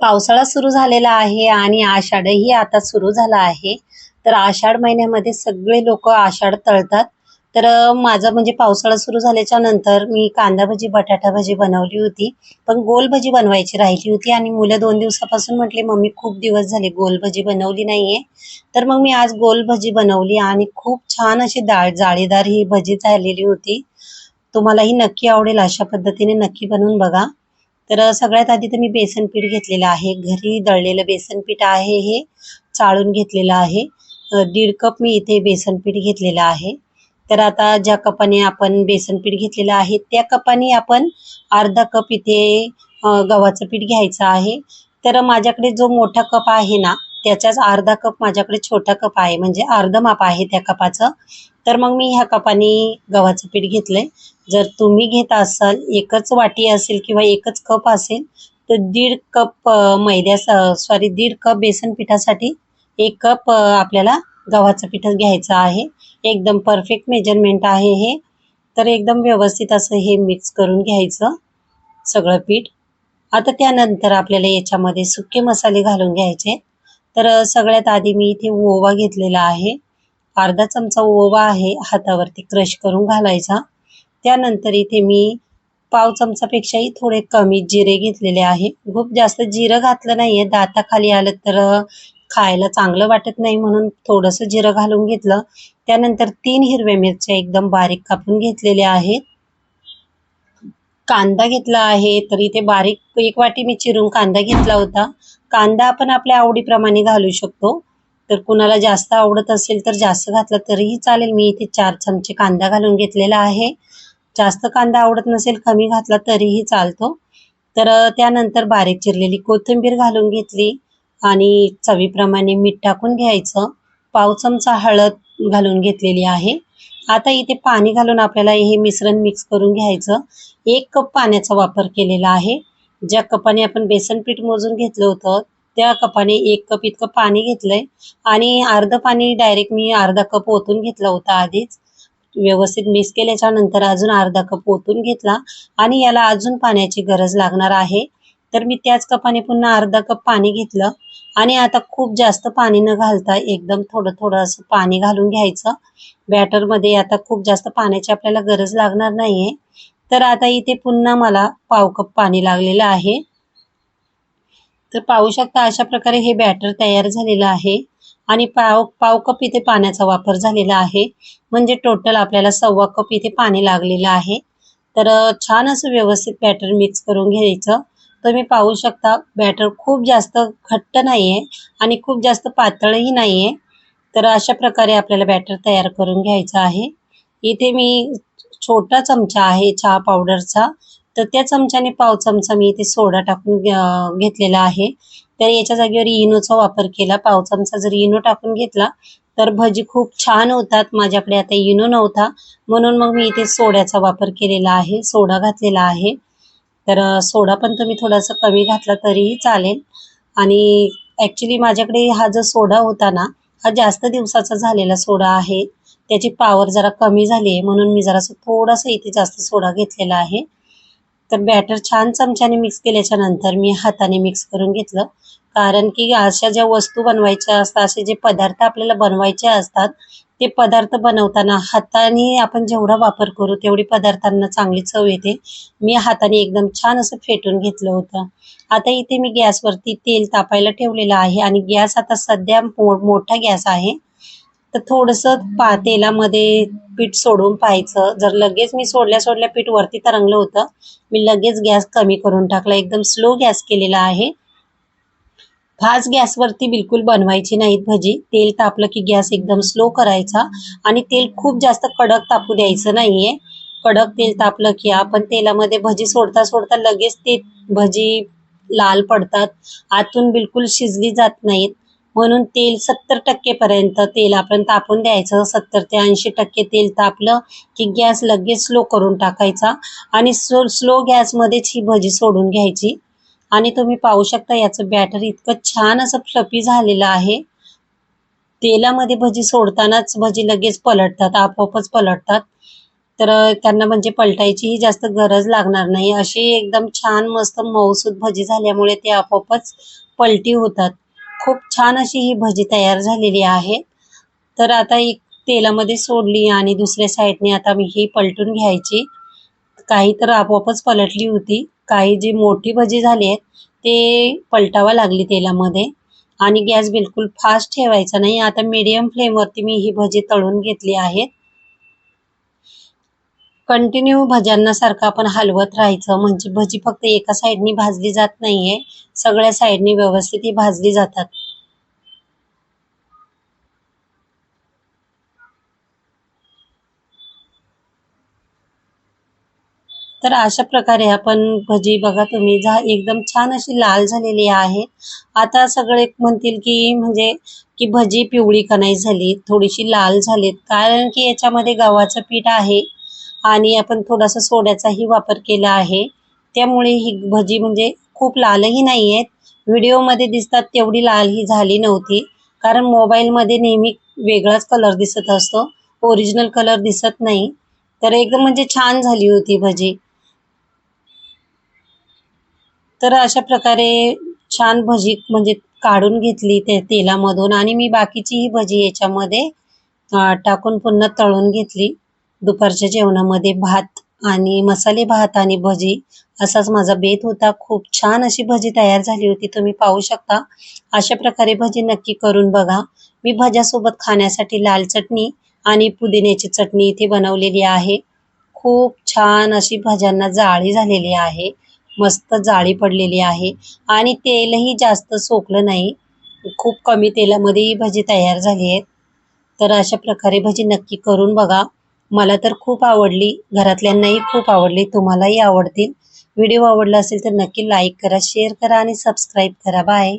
पावसाळा सुरू झालेला आहे आणि आषाढही आता सुरू झाला आहे. तर आषाढ महिन्यामध्ये सगळे लोक आषाढ तळतात. तर माझं म्हणजे पावसाळा सुरू झाल्याच्यानंतर मी कांदा भजी बटाटा भजी बनवली होती. पण गोल भजी बनवायची राहिली होती आणि मुलं दोन दिवसापासून म्हटले मम्मी खूप दिवस झाले गोल भजी बनवली नाहीये. तर मग मी आज गोल भजी बनवली आणि खूप छान अशी डाळ जाळीदार ही भजी झालेली होती. तुम्हालाही नक्की आवडेल अशा पद्धतीने नक्की बनवून बघा. तर सगळ्यात आधी तर मी बेसन पीठ घेतलेलं आहे. घरी दळलेलं बेसन पीठ आहे हे. चाळून घेतलेलं आहे. दीड कप मी इथे बेसन पीठ घेतलेलं आहे. तर आता ज्या कपाने आपण बेसन पीठ घेतलेलं आहे त्या कपाने आपण अर्धा कप इथे गव्हाचं पीठ घ्यायचं आहे. तर माझ्याकडे जो मोठा कप आहे ना त्याच्याच अर्धा कप माझ्याकडे छोटा कप आहे. म्हणजे अर्ध माप आहे त्या कपाचं. तर मग मी ह्या कपाने गव्हाचं पीठ घेतलंय. जर तुम्ही घेत असाल एकच वाटी असेल किंवा एकच कप असेल तर दीड कप मैद्या सॉरी दीड कप बेसन पिठासाठी एक कप आपल्याला गव्हाचं पीठ घ्यायचं आहे. एकदम परफेक्ट मेजरमेंट आहे हे. तर एकदम व्यवस्थित असं हे मिक्स करून घ्यायचं सगळं पीठ. आता त्यानंतर आपल्याला याच्यामध्ये सुके मसाले घालून घ्यायचे. तर सगळ्यात आधी मी इथे ओवा घेतलेला आहे. अर्धा चमचा ओवा आहे हातावरती क्रश करून घालायचा. त्यानंतर इथे मी पाव चमचापेक्षाही थोडे कमी जिरे घेतलेले आहे. खूप जास्त जिरं घातलं नाहीये दाताखाली आलं तर खायला चांगलं वाटत नाही म्हणून थोडंसं जिरं घालून घेतलं. त्यानंतर तीन हिरव्या मिरच्या एकदम बारीक कापून घेतलेल्या आहेत. कांदा घेतला आहे तर इथे बारीक एक वाटी मी चिरून कांदा घेतला होता. कांदा आपण आपल्या आवडीप्रमाणे घालू शकतो. तर कुणाला जास्त आवडत असेल तर जास्त घातला तरीही चालेल. मी इथे चार चमचे कांदा घालून घेतलेला आहे. जास्त कांदा आवडत नसेल कमी घातला तरीही चालतो. तर त्यानंतर बारीक चिरलेली कोथिंबीर घालून घेतली आणि चवीप्रमाणे मीठ टाकून घ्यायचं. पाव चमचा हळद घालून घेतलेली आहे. आता इथे पाणी घालून आपल्याला हे मिश्रण मिक्स करून घ्यायचं. एक कप पाण्याचा वापर केलेला आहे. ज्या कपाने आपण बेसन पीठ मोजून घेतलं होतं त्या कपाने एक कप इतकं पाणी घेतलंय आणि अर्ध पाणी डायरेक्ट मी अर्धा कप ओतून घेतला होता आधीच. व्यवस्थित मिक्स केल्याच्यानंतर अजून अर्धा कप ओतून घेतला आणि याला अजून पाण्याची गरज लागणार आहे. तर मी त्याच कपाने पुन्हा अर्धा कप पाणी घेतलं आणि आता खूप जास्त पाणी न घालता एकदम थोडं थोडं असं पाणी घालून घ्यायचं. बॅटरमध्ये आता खूप जास्त पाण्याची आपल्याला गरज लागणार नाहीये. तर आता इथे पुन्हा मला पाव कप पाणी लागलेलं आहे. तर पाहू शकता अशा प्रकारे हे बॅटर तयार झालेलं आहे. आणि पाव पाव कप इथे पाण्याचा वापर झालेला आहे. म्हणजे टोटल आपल्याला सव्वा कप इथे पाणी लागलेलं आहे. तर छान असं व्यवस्थित बॅटर मिक्स करून घ्यायचं. तुम्ही पाहू शकता बॅटर खूप जास्त घट्ट नाहीये आणि खूप जास्त पातळही नाहीये. तर अशा प्रकारे आपल्याला बॅटर तयार करून घ्यायचं आहे. इथे मी छोटा चमचा आहे चहा पावडरचा तर त्या चमच्याने पाव चमचा मी इथे सोडा टाकून घेतलेला आहे. तर याच्या जागेवर इनोचा वापर केला. पाव चमचा जर इनो टाकून घेतला तर भजी खूप छान होतात. माझ्याकडे आता इनो नव्हता. म्हणून मग मी इथे सोड्याचा वापर केलेला आहे. सोडा घातलेला आहे. तर सोडा पण तुम्ही थोडासा कमी घातला तरीही चालेल. आणि ॲक्च्युली माझ्याकडे हा जो सोडा होता ना हा जास्त दिवसाचा झालेला सोडा आहे. त्याची पावर जरा कमी झाली आहे. म्हणून मी जरासं थोडासा इथे जास्त सोडा घेतलेला आहे. तर बॅटर छान चमच्याने मिक्स केल्याच्यानंतर मी हाताने मिक्स करून घेतलं. कारण की अशा ज्या वस्तू बनवायच्या असतात असे जे पदार्थ आपल्याला बनवायचे असतात ते पदार्थ बनवताना हाताने आपण जेवढा वापर करू तेवढी पदार्थांना चांगली चव येते. मी हाताने एकदम छान असं फेटून घेतलं होतं. आता इथे मी गॅसवरती तेल तापायला ठेवलेलं आहे आणि गॅस आता सध्या मो मोठा गॅस आहे. तर थोडंसं पा तेलामध्ये पीठ सोडून पाहायचं. जर लगेच मी सोडल्या सोडल्या पीठ वरती तरंगलं होतं मी लगेच गॅस कमी करून टाकला. एकदम स्लो गॅस केलेला आहे. फास्ट गॅसवरती बिलकुल बनवायची नाहीत भजी. तेल तापलं की गॅस एकदम स्लो करायचा आणि तेल खूप जास्त कडक तापू द्यायचं नाहीये. कडक तेल तापलं की आपण तेलामध्ये भजी सोडता सोडता लगेच ते भजी लाल पडतात. आतून बिलकुल शिजली जात नाहीत. म्हणून तेल सत्तर टक्के पर्यंत तेल आपण तापून द्यायचं. सत्तर ते ऐंशी टक्के तेल तापलं की गॅस लगेच स्लो करून टाकायचा आणि स्लो स्लो गॅसमध्येच ही भजी सोडून घ्यायची. आणि तुम्ही पाहू शकता याचं बॅटर इतकं छान असं फ्लपी झालेलं आहे. तेलामध्ये भजी सोडतानाच भजी लगेच पलटतात आपोआपच पलटतात. तर त्यांना म्हणजे पलटायचीही जास्त गरज लागणार नाही. अशी एकदम छान मस्त मऊसूद भजी झाल्यामुळे ते आपोआपच पलटी होतात. खूप छान अशी ही भजी तयार झालेली आहे. तर आता एक तेलामध्ये सोडली आणि दुसऱ्या साईडने आता मी ही पलटून घ्यायची. काही तर आपोआपच पलटली होती. काही जी मोठी भजी झाली आहेत ते पलटावा लागली तेलामध्ये. आणि गॅस बिलकुल फास्ट ठेवायचा नाही. आता मीडियम फ्लेमवरती मी ही भजी तळून घेतली आहेत कंटिन्यू भज्यांना सारखं आपण हलवत राहायचं. म्हणजे भजी फक्त एका साईडनी भाजली जात नाहीये. सगळ्या साईडनी व्यवस्थित ही भाजली जातात. तर अशा प्रकारे आपण भजी बघा तुम्ही. झा एकदम छान अशी लाल झालेली आहे. आता सगळे म्हणतील की म्हणजे की भजी पिवळी कनाई झाली? थोडीशी लाल झालीत. कारण की याच्यामध्ये गव्हाचं पीठ आहे. आणि आपण थोडासा सोड्याचाही वापर केला आहे. त्यामुळे ही भजी म्हणजे खूप लालही नाही आहेत व्हिडिओमध्ये दिसतात तेवढी लाल ही झाली नव्हती. कारण मोबाईलमध्ये नेहमी वेगळाच कलर दिसत असतो. ओरिजिनल कलर दिसत नाही. तर एकदम म्हणजे छान झाली होती भजी. तर अशा प्रकारे छान भजी म्हणजे काढून घेतली ते तेलामधून आणि मी बाकीची ही भजी याच्यामध्ये टाकून पुन्हा तळून घेतली. दुपारच्या जेवणामध्ये भात आणि मसाले भात आणि भजी असाच माझा बेत होता. खूप छान अशी भजी तयार झाली होती. तुम्ही पाहू शकता. अशा प्रकारे भजी नक्की करून बघा. मी भज्यासोबत खाण्यासाठी लाल चटणी आणि पुदिन्याची चटणी इथे बनवलेली आहे. खूप छान अशी भज्यांना जाळी झालेली आहे. मस्त जाळी पडलेली आहे. आणि तेलही जास्त सोकलं नाही. खूप कमी तेलामध्ये ही भजी तयार झाली आहे. तर अशा प्रकारे भजी नक्की करून बघा. मला तर खूप आवडली घरातल्यांनाही खूप आवडली तुम्हालाही आवडतील. व्हिडिओ आवडला असेल तर नक्की लाईक करा शेअर करा आणि सबस्क्राईब करा. बाय